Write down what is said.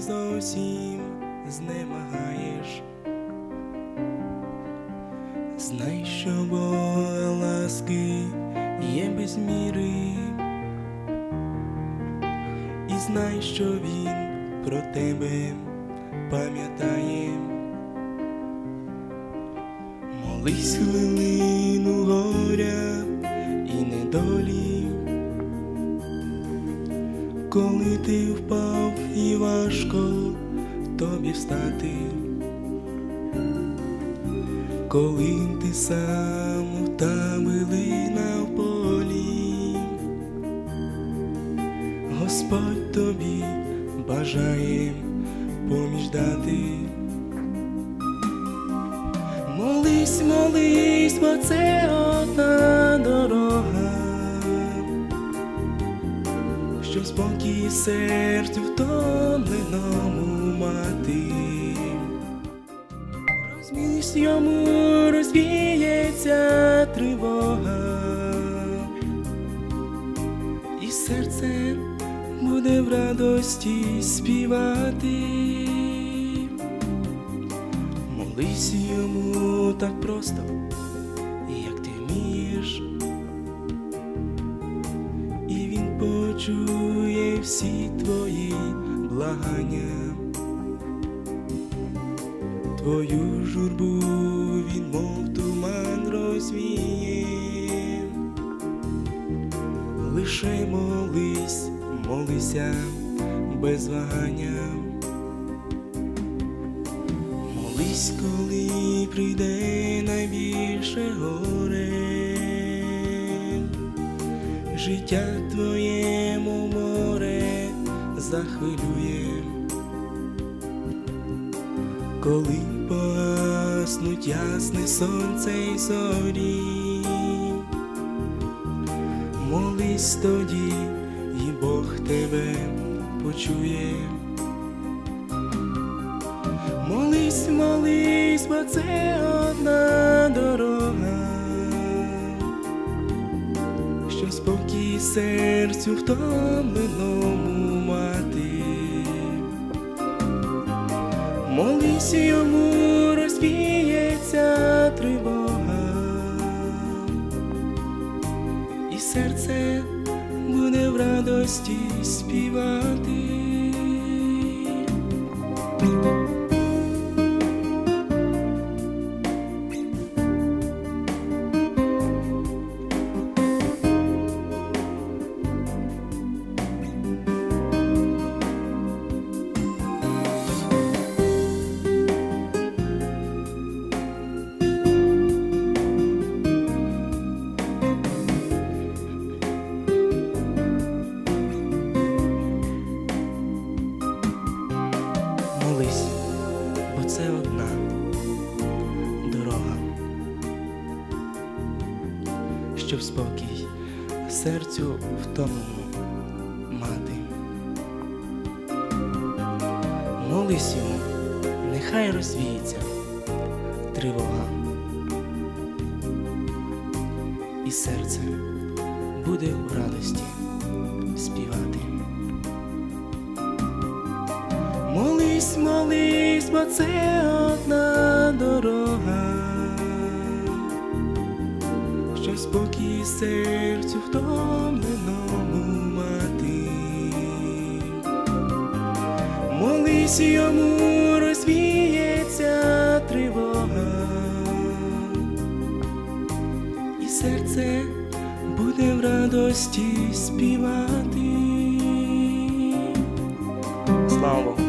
зовсім знемагаєш. Знай, що Бога ласки є без міри, і знай, що Він про тебе пам'ятає. Молись хвилину горя і недолі, коли ти впав і важко тобі встати, коли ти сам та билина в полі, Господь тобі бажає поміж дати. Молись, молись, бо це одна спокій серцю втомленому мати. Розмісь йому розвіється тривога, і серце буде в радості співати. Молись йому так просто, як ти вмієш, почує всі твої благання, твою журбу він мов туман розвіє, лише молись, молися без вагання. Молись, коли прийде найбільше горе, життя твоєму море захвилює, коли погаснуть ясне сонце й зорі, молись тоді, і Бог тебе почує. Молись, молись, бо це одна дорога, серцю втомленому мати. Молись йому розвіється тривога, і серце буде в радості співати. Щоб спокій серцю втомленому мати. Молись йому, нехай розвіється тривога, і серце буде в радості співати. Молись, молись, бо це одна дорога, спокій серцю втомленому мати, молись йому розвіється тривога, і серце буде в радості співати. Слава Богу!